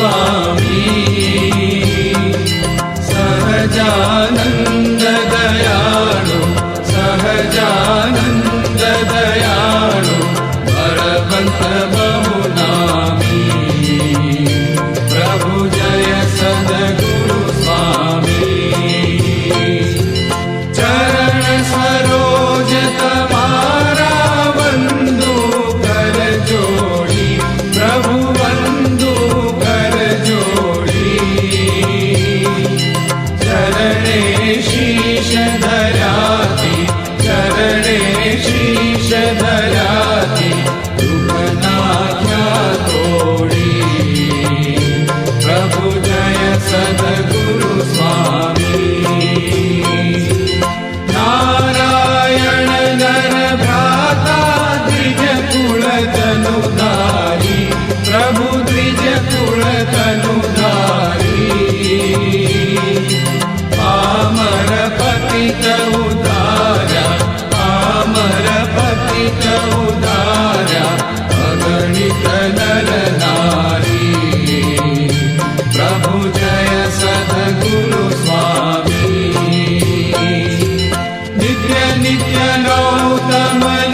स्वामी सहजानन्द श्री शराधे सु प्रभुजयस ारा अगणित दरारी प्रभु जयसख गुरुवाक्षे नित्यौ तमनिनाशी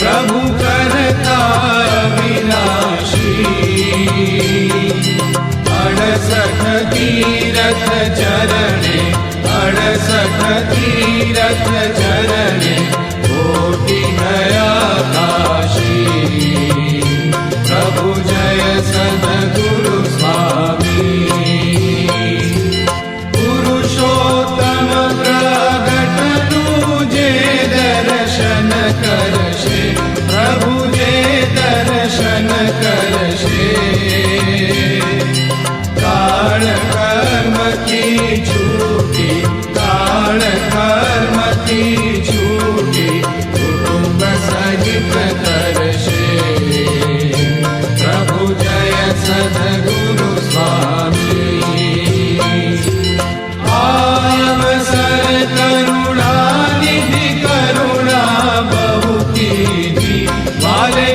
प्रभु करताविनाशी अरसखी नरणे सकतीरथ चरण Aleyh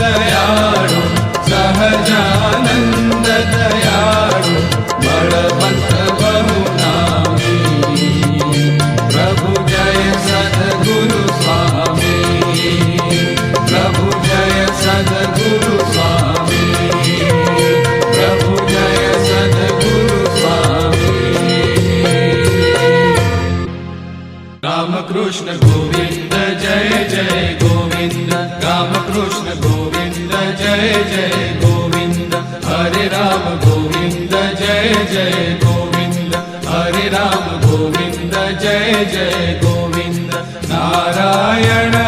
दया सह जान दयामि प्रभु जय सद्गुरु स्वामि। प्रभु जय सद्गुरु प्रभु जय सद्गुरु रामकृष्ण जय जय गोविन्द। हरे राम गोविन्द जय जय गोविन्द। हरे राम गोविन्द जय जय गोविन्द। नारायण